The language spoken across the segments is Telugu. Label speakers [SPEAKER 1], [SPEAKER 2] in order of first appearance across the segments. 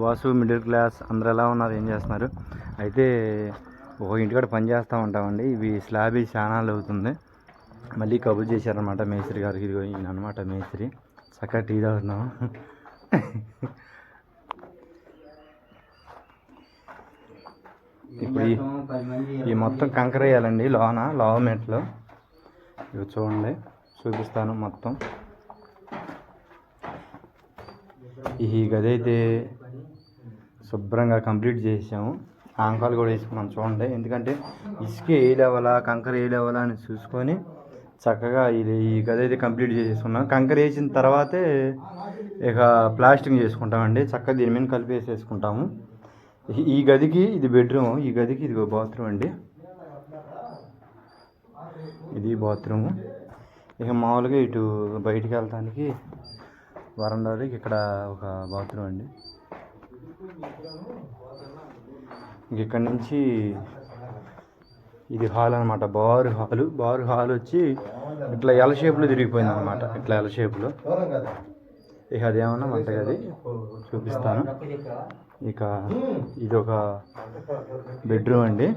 [SPEAKER 1] వాసు మిడిల్ క్లాస్ అందరు ఎలా ఉన్నారు ఏం చేస్తున్నారు? అయితే ఒక ఇంటికాడ పని చేస్తూ ఉంటామండి. ఇవి స్లాబ్ ఈ చాలా అవుతుంది. మళ్ళీ కబుర్ చేశారనమాట మేస్త్రి గారికి. ఇదిగో ఈయన అనమాట మేస్త్రి. చక్కగా టీ తాగుతున్నాం. ఇప్పుడు ఈ- మొత్తం కంకర వేయాలండి లోన లోవ మెట్లు. ఇవి చూడండి. చూపిస్తాను మొత్తం. ఈ గది అయితే శుభ్రంగా కంప్లీట్ చేసాము ఆంకాలు కూడా వేసుకున్నాం చూడండి. ఎందుకంటే ఇసుక ఏ లెవెలా కంకర ఏ లెవెలా అని చూసుకొని చక్కగా ఇది ఈ గది అయితే కంప్లీట్ చేసేసుకున్నాం. కంకర వేసిన తర్వాతే ఇక ప్లాస్టింగ్ చేసుకుంటామండి. చక్కగా దీని మీద కలిపేసేసుకుంటాము. ఈ- గదికి ఇది బెడ్రూమ్ ఈ గదికి ఇది బాత్రూమ్ అండి. ఇది బాత్రూమ్ ఇక మామూలుగా ఇటు బయటికి వెళ్ళటానికి వరండాలకి ఇక్కడ ఒక బాత్రూమ్ అండి. ఇక్కడ నుంచి? ఇది హాల్ అనమాట బారు హాలు. బారు హాల్ వచ్చి ఇట్లా ఎల్ షేప్లో తిరిగిపోయింది అనమాట ఇట్లా ఎల్ షేప్లో ఇక అదేమన్నా అది చూపిస్తాను. ఇక ఇది ఒక బెడ్రూమ్ అండి.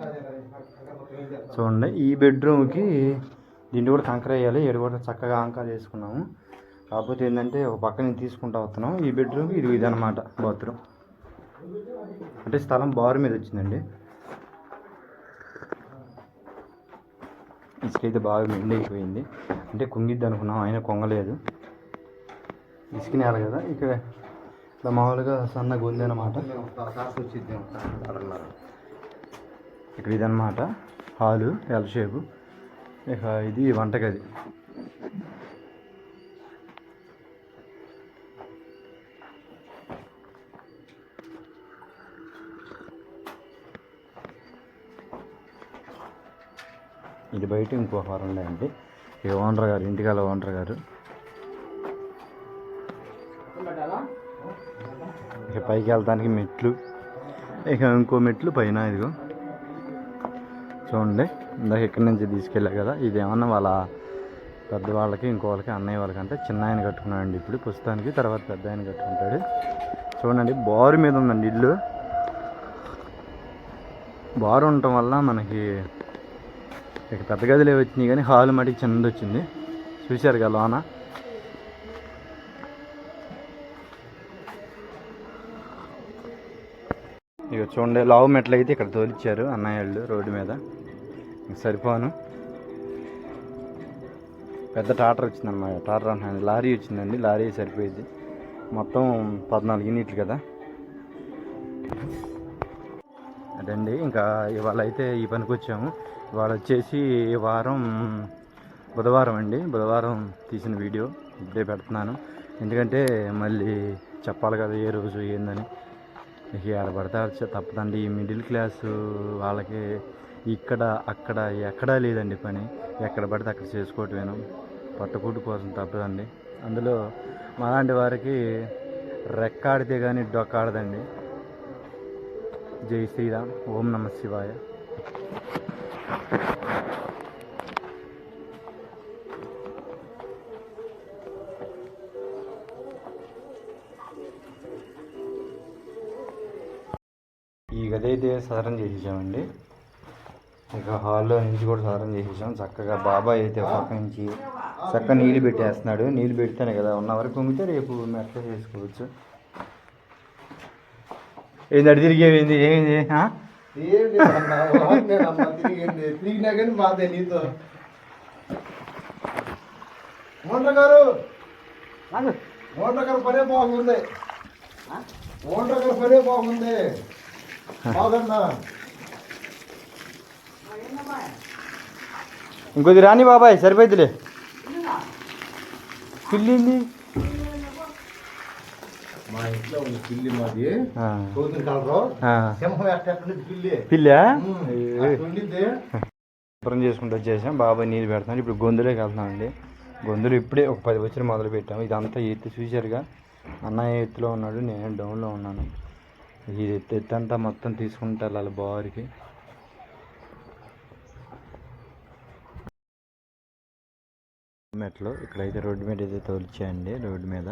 [SPEAKER 1] చూడండి. ఈ బెడ్రూమ్కి దీన్ని కూడా కంకర వేయాలి. ఏడు కూడా చక్కగా ఆంకాలు వేసుకున్నాము కాకపోతే ఏంటంటే ఒక పక్క నేను తీసుకుంటా వస్తున్నాం ఈ బెడ్రూమ్కి ఇది ఇదనమాట బాత్రూమ్ అంటే స్థలం బారు మీద వచ్చిందండి. ఇసుక అయితే బాగా మెండి అయిపోయింది అంటే కుంగిద్ది అనుకున్నాం ఆయన కొంగలేదు. ఇసుక నేల కదా ఇక్కడ. ఇట్లా మామూలుగా సన్నగా ఉంది అనమాట ఇక్కడ ఇదన్నమాట. హాలు ఎల్ షేపు ఇక ఇది వంటగది. ఇది బయట ఇంకో హారం అండి ఇక ఓనర్ గారు ఇంటికాల ఓనర్ గారు. ఇక పైకి వెళ్తానికి మెట్లు. ఇక ఇంకో మెట్లు పైన ఇదిగో. చూడండి ఇందాక ఇక్కడి నుంచి తీసుకెళ్ళా కదా ఇది ఏమన్నా వాళ్ళ పెద్దవాళ్ళకి ఇంకో వాళ్ళకి అన్నయ్య వాళ్ళకి అంటే చిన్న ఆయన కట్టుకున్నాడండి ఇప్పుడు. పుస్తకానికి తర్వాత పెద్ద ఆయన కట్టుకుంటాడు. చూడండి బారు మీద ఉందండి ఇల్లు. బారు ఉండటం వల్ల మనకి ఇక పెద్ద గదిలే వచ్చినాయి కానీ హాల్ మటుకు చిన్నది వచ్చింది. చూశారు కదా లోన. ఇక చూడండి లావు మెట్లు అయితే ఇక్కడ తోలిచ్చారు అన్నయ్యళ్ళు రోడ్డు మీద. సరిపోను. పెద్ద టాటర్ వచ్చిందన్నమాట. టాటర్ అంటున్నాను లారీ వచ్చిందండి లారీ సరిపోయింది. మొత్తం పద్నాలుగు యూనిట్లు కదా. ఇంకా ఇవాళ అయితే ఈ పనికి వచ్చాము ఇవాళ వచ్చేసి ఈ వారం బుధవారం అండి. బుధవారం తీసిన వీడియో ఇప్పుడే పెడుతున్నాను. ఎందుకంటే మళ్ళీ చెప్పాలి కదా ఏ రోజు ఏందని. ఇక ఎక్కడ తప్పదండి. ఈ మిడిల్ క్లాస్ వాళ్ళకి ఇక్కడ అక్కడ ఎక్కడా లేదండి పని. ఎక్కడ పడితే అక్కడ చేసుకోవటమేను. పట్టుకూటు కోసం తప్పదండి. అందులో మాలాంటి వారికి రెక్కాడితే కానీ డొక్కాడదండి. జై శ్రీరామ్ ఓం నమ శివాయ. ఈ గది అయితే సదరం చేసేసామండి. ఇక హాల్లో నుంచి కూడా సదరం చేసేసాం. చక్కగా బాబాయ్ అయితే ఒక పక్క నుంచి చక్కగా నీళ్ళు పెట్టేస్తున్నాడు. నీళ్ళు పెడితేనే కదా ఉన్న వరకు ఉంగితే రేపు మెట్ల చేసుకోవచ్చు ఏంది అడి తిరిగేది ఏమైంది ఆ?
[SPEAKER 2] ఏం లేదన్నా, వాడినేనమ్మా తిరిగింది. తిరిగినా కానీ బాధే నీతో. మోండ్ర గారు. మోండ్ర గారు పనే బాగుంది. మోండ్ర గారు పనే బాగుంది. బాగన్నా
[SPEAKER 1] ఇంకొద్ది రాని బాబాయ్ సరిపోద్దిలే పిల్లింది.
[SPEAKER 2] ఇంట్లో ఉంది పిల్లి మాది. కలరు. సింహం పిల్లి.
[SPEAKER 1] పిల్లా? శుభ్రం చేసుకుంటూ వచ్చేసాం. బాబాయ్ నీళ్ళు పెడతాం ఇప్పుడు గొంతులోకి వెళ్తున్నామండి గొంతులు ఇప్పుడే ఒక పది వచ్చిన మొదలు పెట్టాము ఇదంతా ఎత్తు చూశారుగా. అన్నయ్య ఎత్తులో ఉన్నాడు. నేను డౌన్లో ఉన్నాను. ఇది ఎత్తు ఎత్తు అంతా మొత్తం తీసుకుంటూ వెళ్ళాలి బారికి మెట్లు. ఇక్కడైతే రోడ్డు మీద అయితే తోలిచ్చాయండి రోడ్డు మీద.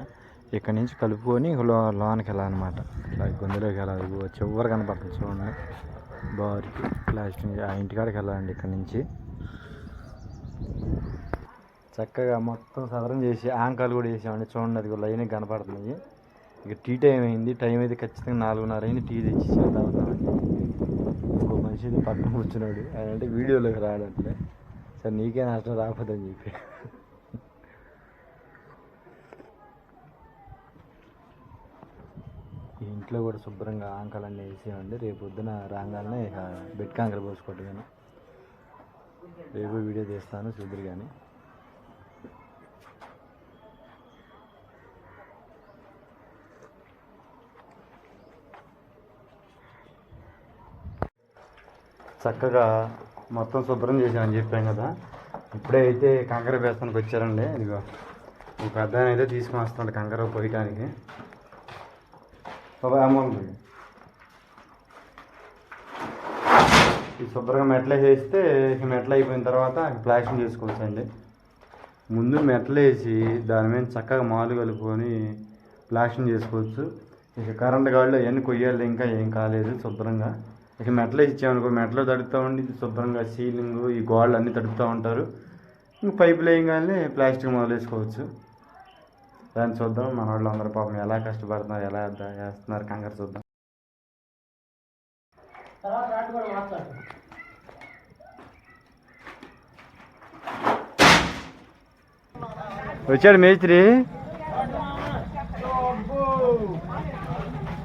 [SPEAKER 1] ఇక్కడ నుంచి కలుపుకొని లో లోనికి వెళ్ళాలన్నమాట. ఇట్లా గొంతులోకి వెళ్ళాలి. చివరి కనపడుతుంది చూడండి. బారికి ప్లాస్టిక్ ఆ ఇంటికాడికి వెళ్ళాలండి ఇక్కడ నుంచి. చక్కగా మొత్తం సదరం చేసి ఆంకాలు కూడా వేసామండి. చూడండి అది లైన్ కనపడుతున్నాయి ఇక టీ టైం అయింది. టైం అయితే ఖచ్చితంగా నాలుగున్నర అయింది. టీ తెచ్చి తాగుతామండి ఇంకో మనిషి అయితే పక్కన కూర్చున్నాడు. ఆయన అంటే వీడియోలోకి రాడట్లే సరే నీకే నష్టం రాకపోదని చెప్పి. ఈ ఇంట్లో కూడా శుభ్రంగా ఆంకలన్నీ వేసేయండి. రేపు పొద్దున రాగానే ఇక బెడ్ కాంకర పోసుకోవట్టు రేపు వీడియో తీస్తాను చూద్దరు కానీ చక్కగా మొత్తం శుభ్రం చేసామని చెప్పాం కదా. ఇప్పుడే అయితే కంకర వేస్తానికి వచ్చారండి. ఇదిగో ఒక పెద్ద అయితే తీసుకొని వస్తున్నాడు కంకర పోయటానికి. బాబా అమౌంట్. ఈ శుభ్రంగా మెట్ల వేస్తే మెట్ల అయిపోయిన తర్వాత ప్లాస్టింగ్ చేసుకోవచ్చు అండి ముందు మెట్లు వేసి దాని మీద చక్కగా మాలు కలుపుకొని ప్లాస్టింగ్ చేసుకోవచ్చు. ఇక కరెంట్ గాడిలో అవన్నీ కొయ్యాలి ఇంకా ఏం కాలేదు శుభ్రంగా. ఇక మెట్లు ఇచ్చామనుకో మెట్లు తడుపుతూ ఉండి శుభ్రంగా సీలింగ్ ఈ గోడలు అన్నీ తడుపుతూ ఉంటారు. ఇంక పైపులు లేయంగానే ప్లాస్టిక్ మొదలు వేసుకోవచ్చు. దాన్ని చూద్దాం. మన వాళ్ళు అందరూ పాపం ఎలా కష్టపడుతున్నారు ఎలా వేస్తున్నారు కంగారు చూద్దాం. వచ్చాడు మేస్త్రి.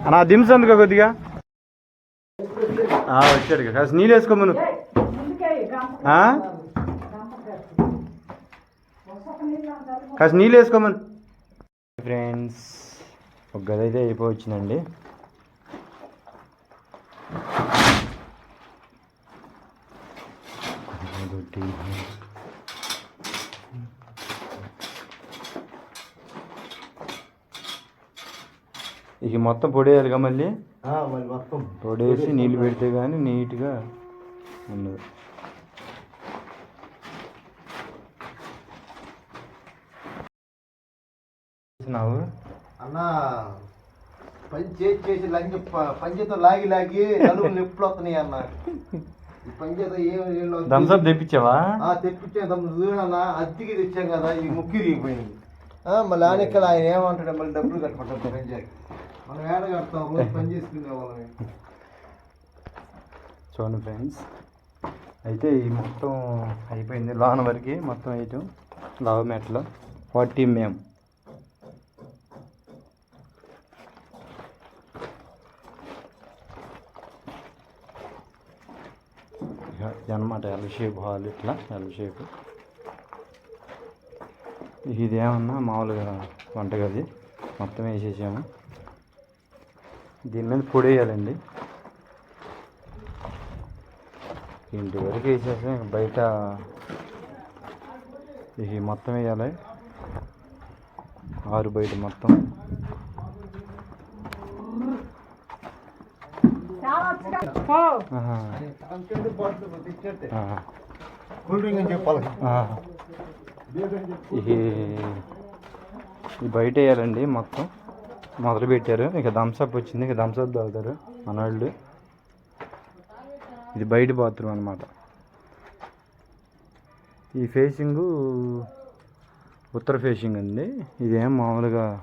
[SPEAKER 1] అన్నా దింసందుకో కొద్దిగా. ఆ, వచ్చాడు. కాస్త నీళ్ళు వేసుకోమను? కాస్త నీళ్ళు వేసుకోమను ఫ్రెండ్స్ ఒక గది అయితే అయిపోవచ్చిందండి. ఒకటి ఇక మొత్తం పొడేయాలిగా మళ్ళీ?
[SPEAKER 2] మరి మొత్తం
[SPEAKER 1] పొడేసి నీళ్ళు పెడితే కానీ నీట్గా ఉండదు. చేసినావు
[SPEAKER 2] అన్న పని చేసి చేసి లంగి పంచేతో లాగి లాగి నలుగురు నొప్పులు వస్తున్నాయి అన్న. పంచేతో ఏం?
[SPEAKER 1] థమ్స్అప్ తెప్పించావా?
[SPEAKER 2] ఆ తెప్పించాం తమ్ముడు చూడన్నా అద్దెకి తెచ్చాం కదా ఈ ముక్కి రిగిపోయింది మళ్ళీ ఆయన ఇక్కడ ఆయన ఏమంటాడు మళ్ళీ డబ్బులు కట్టమంటాడు పని చేయాలి మనం ఏడ కడతాం? రోజు పని చేసుకునే వాళ్ళని.
[SPEAKER 1] చూడండి ఫ్రెండ్స్ అయితే ఈ మొత్తం అయిపోయింది. లోన వరకు మొత్తం వేయటం లావ మెట్లో ఫార్టీ మేము అనమాట ఎల్ షేప్ హాల్ ఇట్లా ఎల్ షేప్ ఇదేమన్నా మామూలుగా వంటగది మొత్తం వేసేసాము. దీని మీద పొడి వేయాలండి. ఇంటి వరకు వేసేసి బయట ఇది మొత్తం వేయాలి. ఆరు బయట మొత్తం.
[SPEAKER 2] కూల్ డ్రింక్ అని చెప్పాలి.
[SPEAKER 1] ఆహా. ఇది బయట వేయాలండి మొత్తం. మొదలు పెట్టారు. ఇక థమ్స్అప్ వచ్చింది. ఇక థమ్స్అప్ తాగుతారు మన వాళ్ళు ఇది బయట బాత్రూమ్ అనమాట ఈ ఫేసింగ్ ఉత్తర ఫేసింగ్ ఉంది ఇదేం మామూలుగా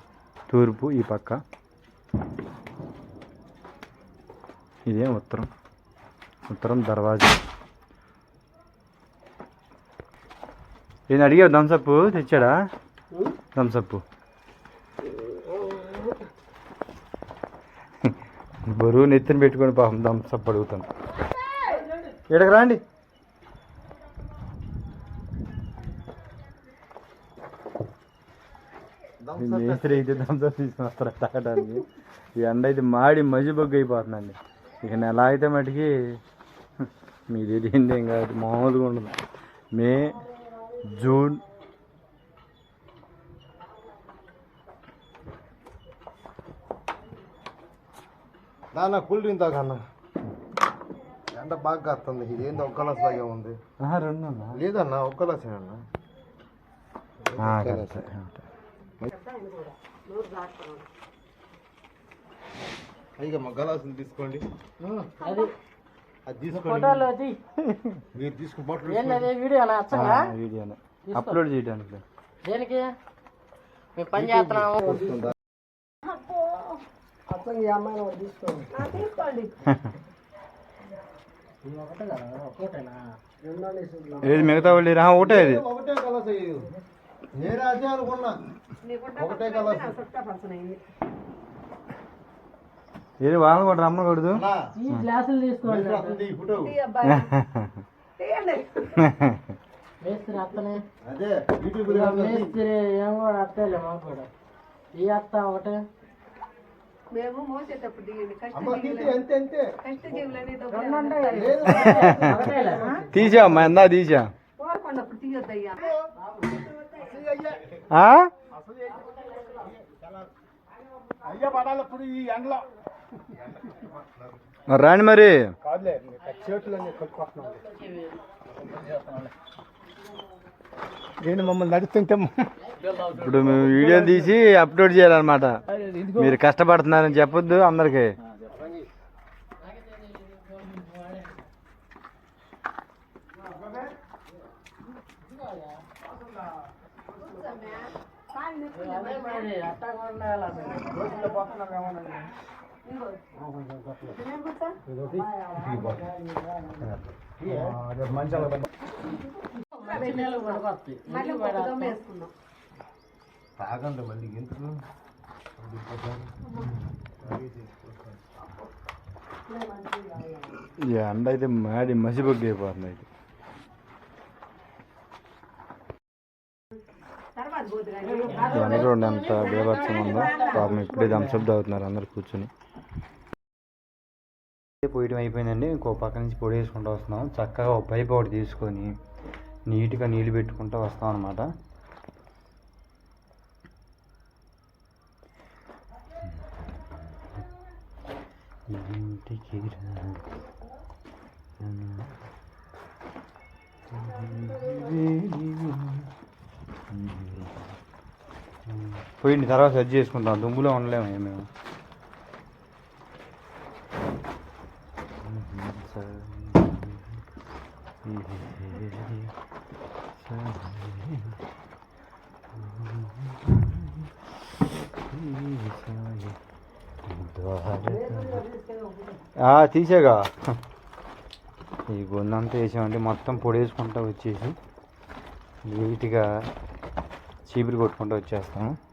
[SPEAKER 1] తూర్పు ఈ పక్క. ఇదేం ఉత్తరం? ఉత్తరం దర్వాజా. నేను అడిగావు థమ్స్అప్ తెచ్చాడా? థమ్స్అప్ బరువు నెత్తిన పెట్టుకొని పాపం థమ్స్అప్ అడుగుతాను. ఇక్కడికి రాండి. మేస్త్రి అయితే థమ్స్అప్ తీసుకుని వస్తారు తాగడానికి ఈ ఎండ అయితే మాడి మజ్జి బొగ్గు అయిపోతుందండి ఇక నెల అయితే మటుకి మీది ఏంటి ఏం కాదు మామూలుగా ఉండదు. May June.
[SPEAKER 2] నాన్న కూల్ డ్రింక్ తాగన్న ఎండ బాగా కాస్తుంది. ఇది ఏందో ఒక్క గ్లాస్ తాగే ఉంది.
[SPEAKER 1] రెండు అన్నా?
[SPEAKER 2] లేదన్న ఒక్క గ్లాస్ అన్న
[SPEAKER 1] కరెక్ట్,
[SPEAKER 2] గలాసులు తీసుకోండి.
[SPEAKER 3] అది
[SPEAKER 2] అది తీసుకోండి.
[SPEAKER 3] ఫోటోలు అది.
[SPEAKER 2] మీరు తీసుకుని
[SPEAKER 3] ఏంటది అచ్చంగా
[SPEAKER 1] వీడియోనే అప్లోడ్ చేయడానికి.
[SPEAKER 3] దేనికి? మేము పని చేస్తున్నాము.
[SPEAKER 2] వస్తుందా?
[SPEAKER 3] అచ్చంగా ఈ అమ్మాయిని ఒకటి తీసుకోండి. తీసుకోండి. ఒకటే కదా ఒకటేనా రెండో నిమిషంలో
[SPEAKER 1] ఏది మిగతా వాళ్ళు రా ఒకటే అది.
[SPEAKER 2] ఒకటే కలస అయ్యి నేను అదే అనుకున్నా. ఒకటే కలస
[SPEAKER 1] ఏది వాళ్ళని కూడా రమ్మకూడదు
[SPEAKER 3] ఈ గ్లాసులు తీసుకోండి
[SPEAKER 2] మేస్త్రి
[SPEAKER 3] అత్తనే. మేస్త్రి ఏం కూడా అత్తలే మాకు కూడా. ఈ అత్త ఒకటే.
[SPEAKER 4] మేము మోసేటప్పుడు దిగండి
[SPEAKER 1] ఎందా తీసా?
[SPEAKER 4] కోరుకున్నప్పుడు తీయొద్దయ్యా.
[SPEAKER 1] ఆ?
[SPEAKER 2] అయ్యా. పడాలప్పుడు ఈ ఎండలో.
[SPEAKER 1] మరి రాండి మరి.
[SPEAKER 2] నేను మమ్మల్ని నడుస్తుంటే
[SPEAKER 1] ఇప్పుడు మేము వీడియో తీసి అప్లోడ్ చేయాలన్నమాట. మీరు కష్టపడుతున్నారని చెప్పొద్దు అందరికి.
[SPEAKER 3] అట్టగా ఉండాలి
[SPEAKER 2] తాగండి మళ్ళీ ఎందుకు
[SPEAKER 1] ఎండ అయితే మాడి మసిబొగ్గి అయిపోతుంది అయితే
[SPEAKER 4] తర్వాత
[SPEAKER 1] చూడండి ఎంత బీభత్సం ఉందో? పాపం ఇప్పుడే దంసప్ తాగుతున్నారు అందరు కూర్చుని. పోయటం అయిపోయిందండి. ఇంకో పక్క నుంచి పొడి వేసుకుంటూ వస్తున్నాం. చక్కగా ఒక పైప్ ఒకటి తీసుకొని నీట్గా నీళ్ళు పెట్టుకుంటూ వస్తాం అనమాట ఇంటికి రా. పోయింది తర్వాత సెట్ చేసుకుంటాం. దుమ్ములో ఉండలేము మేము. ఆ, తీసేగా. ఈ గొంతంతా వేసామంటే మొత్తం పొడి వేసుకుంటూ వచ్చేసి నీట్గా చీపురు కొట్టుకుంటూ వచ్చేస్తాము.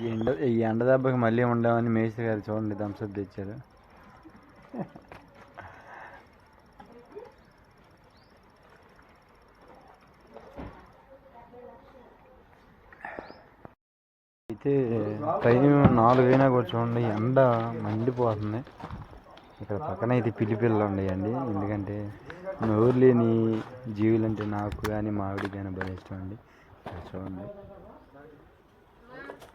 [SPEAKER 1] ఈ ఎండ ఈ ఎండ దెబ్బకి మళ్ళీ ఉండమని మేస్త్రి గారు చూడండి థమ్స్అప్ తెచ్చారు. అయితే టైం నాలుగైనా కూడా చూడండి ఎండ మండిపోతుంది. ఇక్కడ పక్కన అయితే పిలిపిల్లలు ఉన్నాయండి. ఎందుకంటే నోరు లేని జీవులంటే నాకు కానీ మావిడికి కానీ భలే ఇష్టం అండి. చూడండి.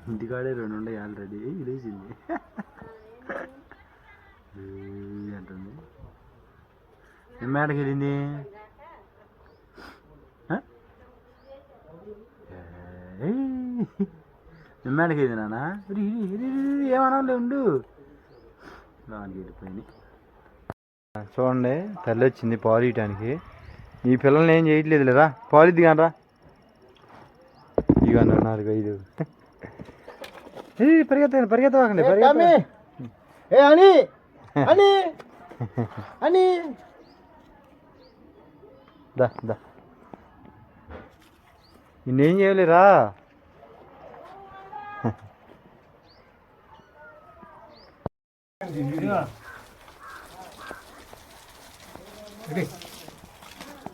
[SPEAKER 1] ఇంటికాడే రెండు ఉన్నాయి ఆల్రెడీ. ఇదేసింది. అంటుంది. ఏం మేడకి వెళ్ళింది? ఆ? ఏయ్. ఏం మేడకి వెళ్ళింది నాన్న? ఏమన్నా ఉండు. దానికి వెళ్ళిపోయింది. చూడండి తల్లి వచ్చింది పాలు ఇయటానికి ఈ పిల్లల్ని ఏం చేయట్లేదు లేదా పాలు ఇద్ది కానరా ఇవి నాలుగు ఐదు. పరిగెత్తండి పరిగెత్తవాకండి పరిగెత్త
[SPEAKER 2] ఏ అని అని అని
[SPEAKER 1] దా దా. నిన్నేం చేయలేరా?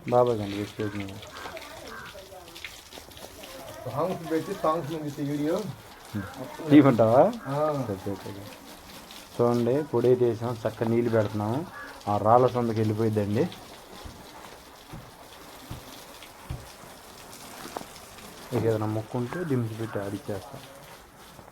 [SPEAKER 1] బాబా కండి
[SPEAKER 2] సాంగ్స్ పెట్టి సాంగ్స్ ముగిస్తే వీడియో.
[SPEAKER 1] సరే. చూడండి పొడి అయితే వేసాం. చక్కగా నీళ్ళు పెడుతున్నాము ఆ రాళ్ళ సొందకి వెళ్ళిపోయిద్దండి. ఇక ఏదైనా మొక్కుంటే దించి పెట్టి ఆడిచ్చేస్తాం.